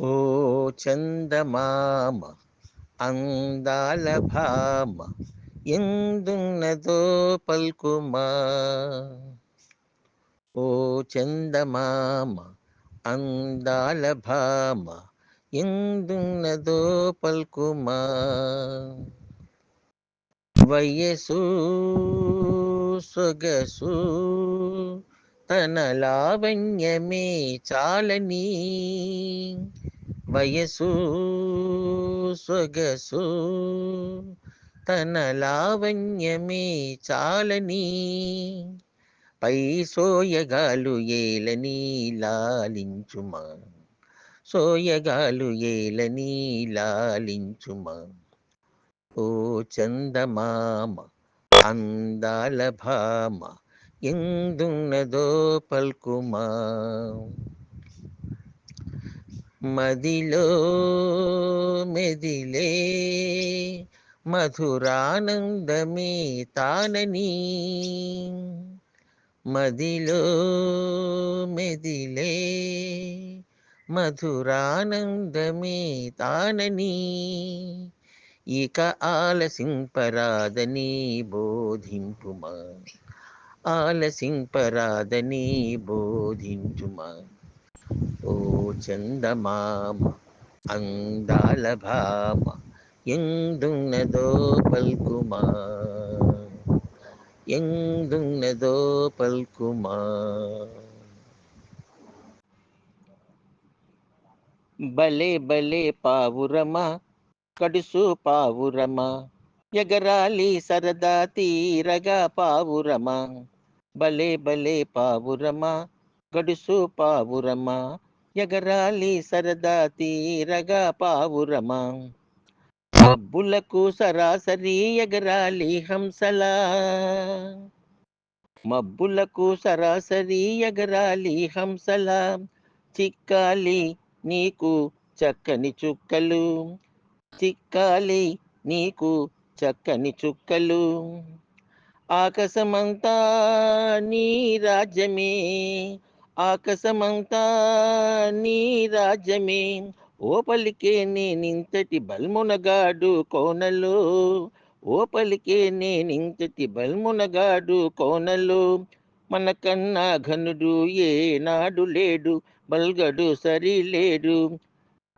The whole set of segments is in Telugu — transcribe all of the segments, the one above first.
ఓ చందమామ అందాల భామ ఎందున్నదో పల్కుమా. ఓ చందమామ అందాల భామ ఎందున్నదో పల్కుమా. వయసు సొగసు తన లావణ్యమే చాలని వయసు సొగసు. తన లావణ్యమే చాలని పై సోయగాలు ఏలని లాలించుమా? సోయగాలు ఏలని లాలించుమా? ఓ చందమామ అందాల భామ ఎందున్నదో పల్కుమా? మదిలో మెదిలే మధురానందమే తానని. మదిలో మెదిలే మధురానందమే తానని. ఇక ఆలసింపరాదని బోధింపుమా? ఆలసింపరాదని బోధించుమా? ఓ చందమామ అందాల భామ ఎందున్నదో పల్కుమా? ఎందున్నదో పల్కుమా? బలే బలే పావురమా కడుసు పావురమా? ఎగరాలి సరదా తీరగా పావురమా? బలే బలే పావురమా? గడుసు పావురమా? ఎగరాలి సరదా తీరగా పావురమా? మబ్బులకు సరాసరి ఎగరాలి హంసలా? మబ్బులకు సరాసరి ఎగరాలి హంసలా? చిక్కాలి నీకు చక్కని చుక్కలు. చిక్కాలి నీకు చక్కని చుక్కలు. ఆకాశమంతా నీ రాజ్యమే. ఆకాశమంతా నీ రాజ్యమే. ఓ పలికే నేనింతటి బల్మునగాడు కోనలు. ఓ పలికే నేనింతటి బల్మునగాడు కోనలు. మనకన్నా ఘనుడు ఏనాడు లేడు. బల్గడు సరి లేడు.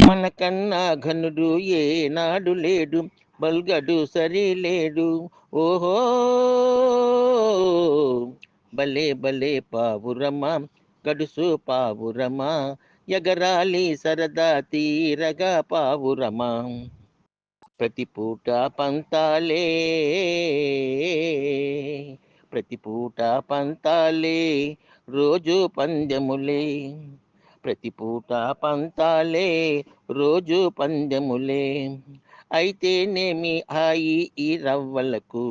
మనకన్నా ఘనుడు ఏనాడు లేడు. బల్గడు సరిలేడు ఓహో! భలే భలే పావురమా గడుసు పావురమా ఎగరాలి సరదా తీరగా పావురమా ప్రతి పూట పంతాలే ప్రతి పూట పంతాలే రోజు పందెములే. ప్రతి పూట పంతాలే రోజు పందెములే. అయితేనేమి హాయి ఈ రవ్వలకు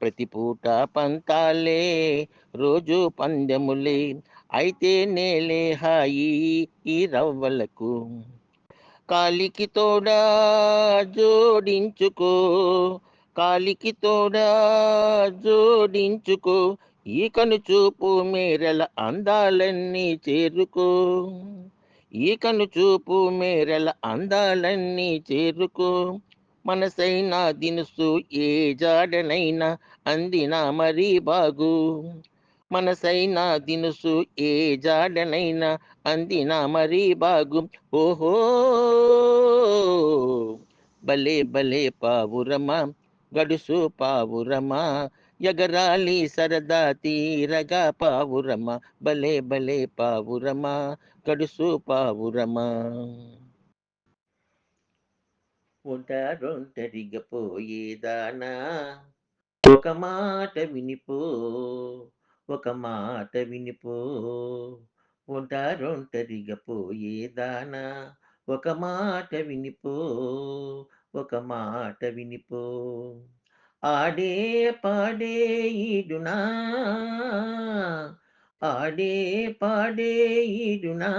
ప్రతి పూట పంతాలే రోజు పందెములే. అయితే నేలే హాయి ఈ రవ్వలకు కాలికి తోడా జోడించుకో కాలికి తోడా జోడించుకో. ఈ కను చూపు మేరల అందాలన్నీ చేరుకో. ఈ కను చూపు మేరల అందాలన్నీ చేరుకో. మనసైనా దినుసు ఏ జాడనైనా అందినా మరీ బాగు. మనసైనా దినుసు ఏ జాడనైనా అందినా మరీ బాగు. ఓహో! భలే భలే పావురమా గడుసు పావురమా ఎగరాలి సరదా తీరగా పావురమా భలే భలే పావురమా కడుసు పావురమా ఒంటరొంటరిగా పోయేదానా? ఒక మాట వినిపో ఒక మాట వినిపో. ఒంటరొంటరిగా పోయేదానా? ఒక మాట వినిపో ఒక మాట వినిపో. ఆడే పాడే ఈడునా? ఆడే పాడే ఈడునా?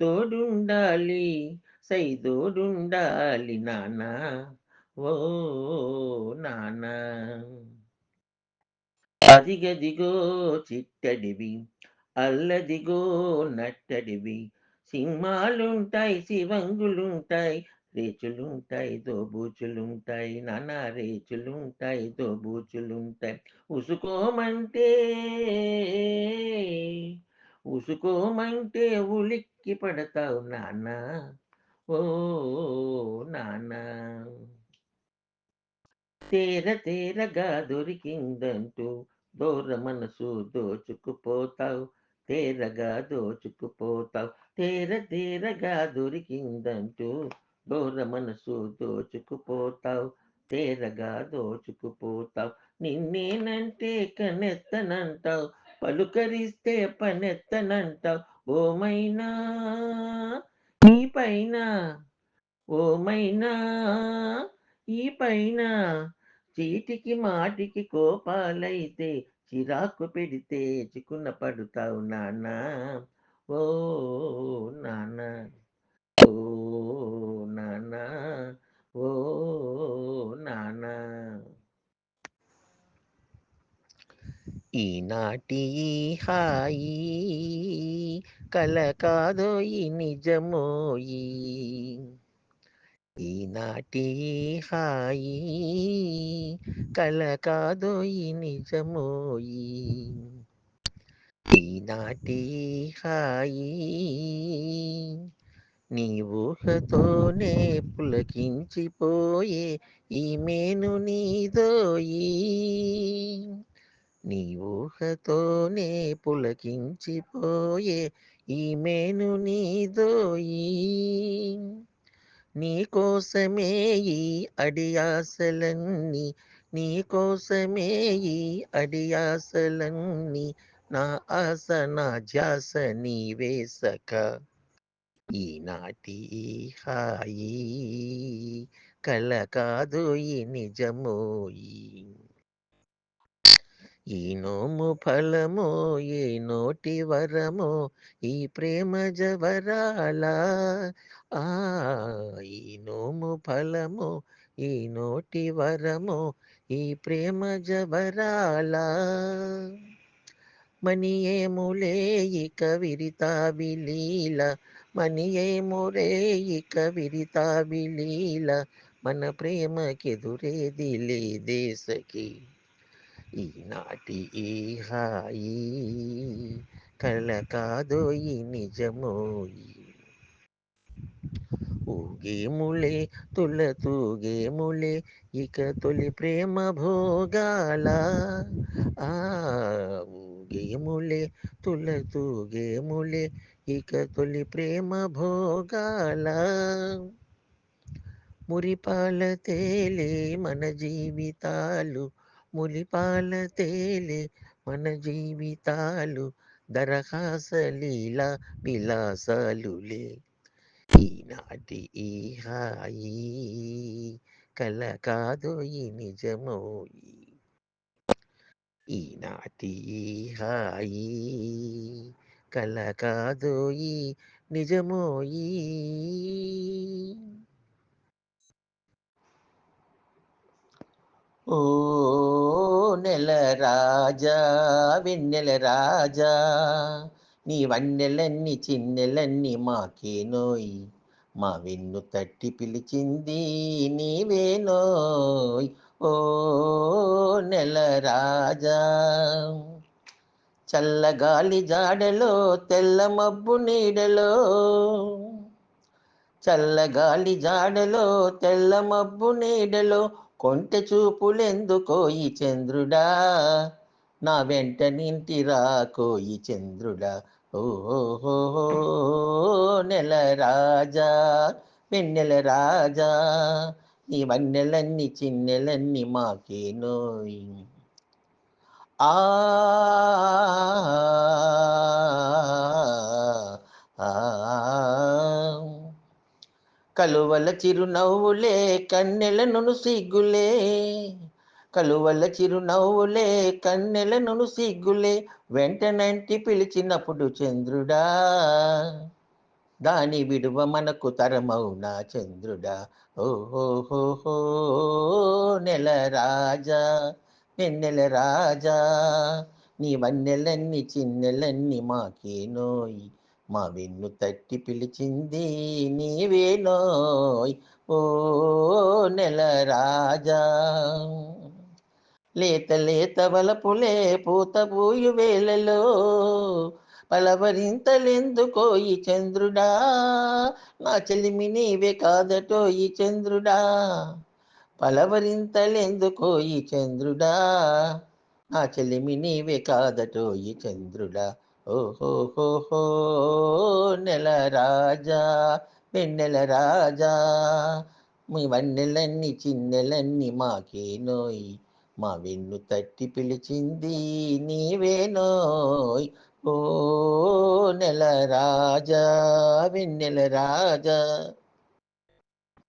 తోడుండాలి సైదోడుండాలి నానా. ఓ నానా. అదిగదిగో చిట్టడివి అల్లదిగో నట్టడివి. సింహాలుంటాయి శివంగులుంటాయి రేచులుంటాయి దోబూచులుంటాయి నానా రేచులుంటాయి దోబూచులుంటాయి ఉసుకోమంటే ఉసుకోమంటే ఉలిక్కి పడతావు నానా ఓ నానా తేర తేరగా దొరికిందంటూ దూర మనసు దోచుకుపోతావు తేరగా దోచుకుపోతావు తేర తేరగా దొరికిందంటూ దూర మనసు దోచుకుపోతావు తేరగా దోచుకుపోతావు నిన్నేనంటే కనెత్తనంటావు పలుకరిస్తే పనెత్తనంటావు. ఓమైనా నీ పైన ఓమైనా ఈ పైన చీటికి మాటికి కోపాలైతే చిరాకు పెడితే చిక్కున పడుతావు నాన్న. ఓ నాన్న ఓ నానా ఓ నానా. ఈనాటి హాయి కల కాదో ఈ. నిజమోయి ఈనాటి హాయి కల కాదో ఈ. నిజమోయి ఈనాటి హాయి నీ ఊహతోనే పులకించిపోయే ఈ మేను నీదోయి నీ ఊహతోనే పులకించిపోయే ఈ మేను నీదోయి నీకోసమే ఈ అడియాసలన్నీ నీకోసమే ఈ అడియాసలన్నీ నా ఆశ నా ధ్యాస నీవేసక ఈనాటి హాయి కల కాదు ఈ నిజమోయి ఈ నోము ఫలమో ఈ నోటి వరమో ఈ ప్రేమ జవరాల. ఆ ఈ నోము ఫలమో ఈ నోటి వరమో ఈ ప్రేమ జవరాల. మని ఏములే ఇక విరితాబిలీల మని ఏమురే ఇక విరితాబిలీల మన ప్రేమకెదురేది లేదేశకి ఈనాటి ఈ హాయి కళ కల ఈ నిజమోయి ఊగేములే తుల తూగేములే ఇక తొలి ప్రేమ భోగాల. ఆ గేములే తుల తూగేములే ఇక తొలి ప్రేమ భోగాల. మురిపాల తేలే మన జీవితాలు మురిపాల తేలే మన జీవితాలు దరహాసలీల విలాసాలులే. ఈనాటి ఈ హాయి కల కాదు ఈ నిజమో ఈ ఈనాటి ఈ హాయి కల కాదోయి నిజమోయి ఓ నెల రాజా వెన్నెల రాజా నీ వన్నెలన్నీ చిన్నెలన్నీ మాకే నోయి మా వెన్ను తట్టి పిలిచింది నీవేనోయ్ ఓ నెల రాజా. చల్లగాలి జాడలో తెల్ల మబ్బు నీడలో. చల్లగాలి జాడలో తెల్ల మబ్బు నీడలో. కొంటె చూపులెందుకోయి చంద్రుడా. నా వెంట నింటి రాకోయి చంద్రుడా. ఓహో నెల రాజా వెన్నెల రాజా. నీ వన్నెలన్నీ చిన్నెలన్నీ మాకేనోయ్ ఆ కలువల చిరునవ్వులే కన్నెల సిగ్గులే. కలువల చిరునవ్వులే కన్నెల సిగ్గులే. వెంటనంటి పిలిచినప్పుడు చంద్రుడా దాని విడువ మనకు తరమౌనా చంద్రుడా? ఓహోహోహో నెల రాజా నిన్నెల రాజా నీ వన్నెలన్నీ చిన్నెలన్నీ మాకేనోయ్ మా వెన్ను తట్టి పిలిచింది నీవేనోయ్ ఓ నెల రాజా లేత లేత వలపులే పూత పూయు పలవరింతలెందుకో ఈ చంద్రుడా? నా చెలిమి నీవే కాదటోయి చంద్రుడా? పలవరింతలెందుకోయి చంద్రుడా? నా చెలిమి నీవే కాదటోయి చంద్రుడా? ఓహోహోహో నెల రాజా వెన్నెల రాజా. మీ వన్నెలన్నీ చిన్నెలన్నీ మాకే నోయ్. మా వెన్ను తట్టి పిలిచింది నీవేనోయ్ ఓ నెల రాజా వెన్నెల రాజా.